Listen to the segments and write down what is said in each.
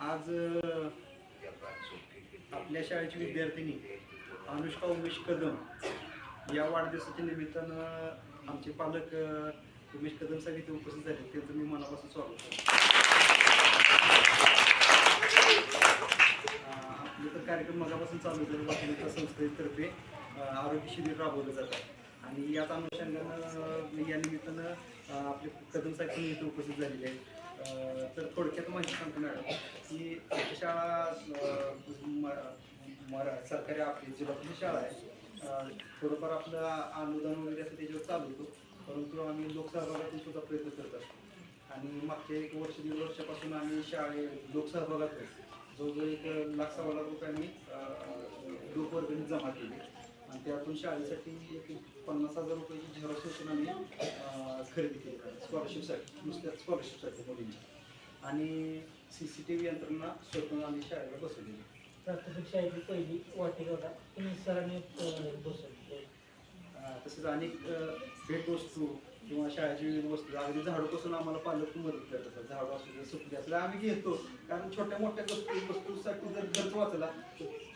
आज आपल्या शाळेची विद्यार्थिनी अनुष्का उमेश कदम या वाढदिवसाच्या निमित्तानं आमचे पालक उमेश कदम साहेब इथे उपस्थित झाले. त्यांचं मी मनापासून स्वागत करतो. आपले तर कार्यक्रम मगापासून चालू झाले वासुदेवता संस्थेतर्फे आरोग्य शिबिर राबवलं जातात आणि याच अनुषंगानं या निमित्तानं आपले कदम साहेब पण इथे उपस्थित झालेले आहेत. तर थोडक्यात माहिती सांगतो मॅडम की आमची शाळा मरा सरकारी आपली जिल्हा शाळा आहे थोडंफार आपलं अनुदान वगैरे असं त्याच्यावर चालू होतो. परंतु आम्ही लोकसहभागातून सुद्धा प्रयत्न करत असतो. आणि मागच्या एक वर्ष दीड वर्षापासून आम्ही शाळे लोकसहभागातून जवळजवळ एक लाख सव्वा लाख रुपये आम्ही लोकवर्गणी जमा केली. आणि त्यातून शाळेसाठी एक पन्नास हजार रुपयाची झेरॉक्स मशीन आम्ही खरेदी केली. स्कॉलरशिपसाठी नुसत्या स्कॉलरशिपसाठी मुलींची. आणि सी सी टी व्ही यंत्रणा स्वतः आम्ही शाळेला बसवलेली प्राथमिक शाळेची पहिली वाटिका होता. तुम्ही सरांनी बसवली. तसेच अनेक भेटवस्तू किंवा शाळेची विविध वस्तू. अगदी झाडूपासून आम्हाला पालक मदत करत असतात झाडू असू दे सुकली असू दे आम्ही घेतो. कारण छोट्या मोठ्या गोष्टी वस्तूसाठी जर खर्च वाचला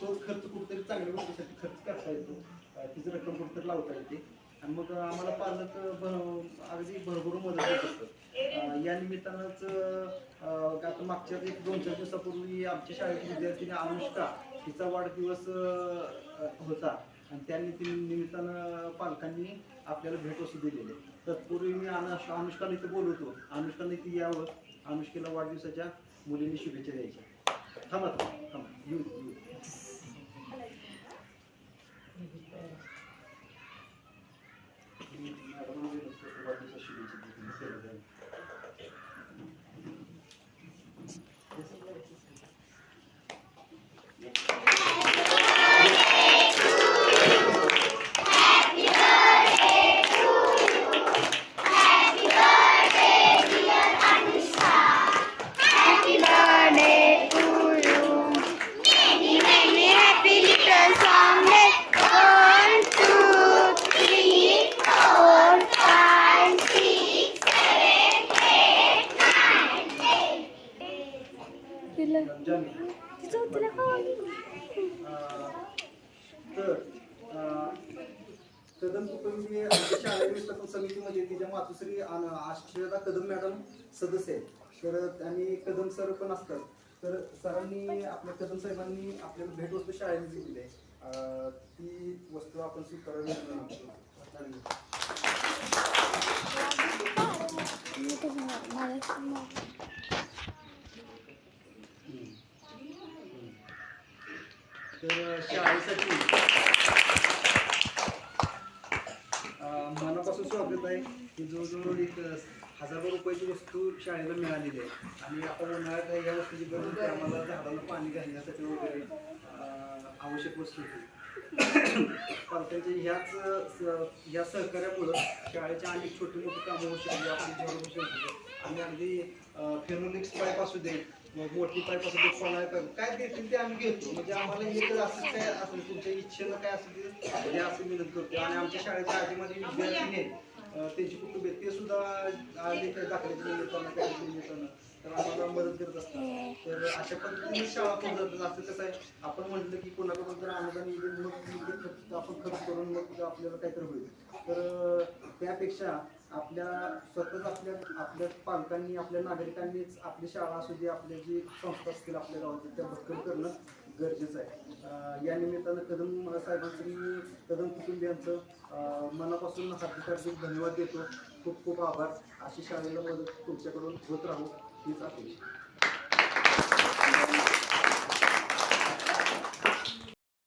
तो खर्च कुठेतरी चांगल्या गोष्टीसाठी खर्च करता येतो. तिची रक्कम कुठेतरी लावता येते. आणि मग आम्हाला पालक भर अगदी भरभरून मदत होत असतं या निमित्तानंच आता मागच्या एक दोन चार दिवसापूर्वी आमच्या शाळेतील विद्यार्थिनी अनुष्का तिचा वाढदिवस होता. आणि त्या निती निमित्तानं पालकांनी आपल्याला भेटवस्तू दिलेली आहे. तत्पूर्वी मी अनुष अनुष्काला इथे बोलवतो. अनुष्काला इथे यावं. अनुष्केला वाढदिवसाच्या मुलींनी शुभेच्छा द्यायच्या. थांबा थांबा. थांबा. तर कदम कुटुंबीय शालेय व्यवस्थापन समितीमध्ये तिच्या मातुश्री आश्रदा कदम मॅडम सदस्य आहेत. तर आणि कदम सर पण असतात. तर सरांनी आपल्या कदम साहेबांनी आपल्याला भेटवस्तू शाळेने दिलेली आहे. ती वस्तू आपण स्वीकारावी असं तर शाळेसाठी. अं, मनापासून स्वागत आहे की जवळजवळ एक हजारो रुपयाची वस्तू शाळेला मिळालेली आहे. आणि आपण उन्हाळ्यात या वस्तूची गरज होती. आम्हाला झाडाला पाणी घालण्यासाठी वगैरे आवश्यक वस्तू होती. पालकांच्या ह्याच ह्या सहकार्यामुळं शाळेच्या अनेक छोटी मोठी कामं होऊ शकली आपली जेवढं होऊ शकतो आणि अगदी फेनोलिक्स पाईप असू दे मग मोठी पाईप असं दे कोणा तर काय देतील ते आम्ही घेतो. म्हणजे आम्हाला हे तर असं काय असेल तुमच्या इच्छेनं काय असेल ते हे असं मदत करतो आणि आमच्या शाळेच्या आधीमध्ये विद्यार्थी त्यांची कुटुंबे ते सुद्धा आले काही निमित्तानं काय निमित्तानं तर आम्हाला मदत करत असतात. तर अशा पद्धतीने शाळा पण जात असं कसं आहे? आपण म्हटलं की कोणाकडून जर अनुदान येईल मग आपण खर्च करून मग आपल्याला काहीतरी होईल. तर त्यापेक्षा आपल्या स्वतःच आपल्या आपल्या पालकांनी आपल्या नागरिकांनीच आपली शाळा असू दे आपल्या जी संस्था असतील आपल्या गावातील त्या भक्कम करणं गरजेचं आहे. या निमित्तानं कदम साहेबांचं मी कदम कुटुंबियांचं मनापासून हार्दिक हार्दिक धन्यवाद देतो. खूप खूप आभार. अशी शाळेला मदत तुमच्याकडून होत राहू हीच आपली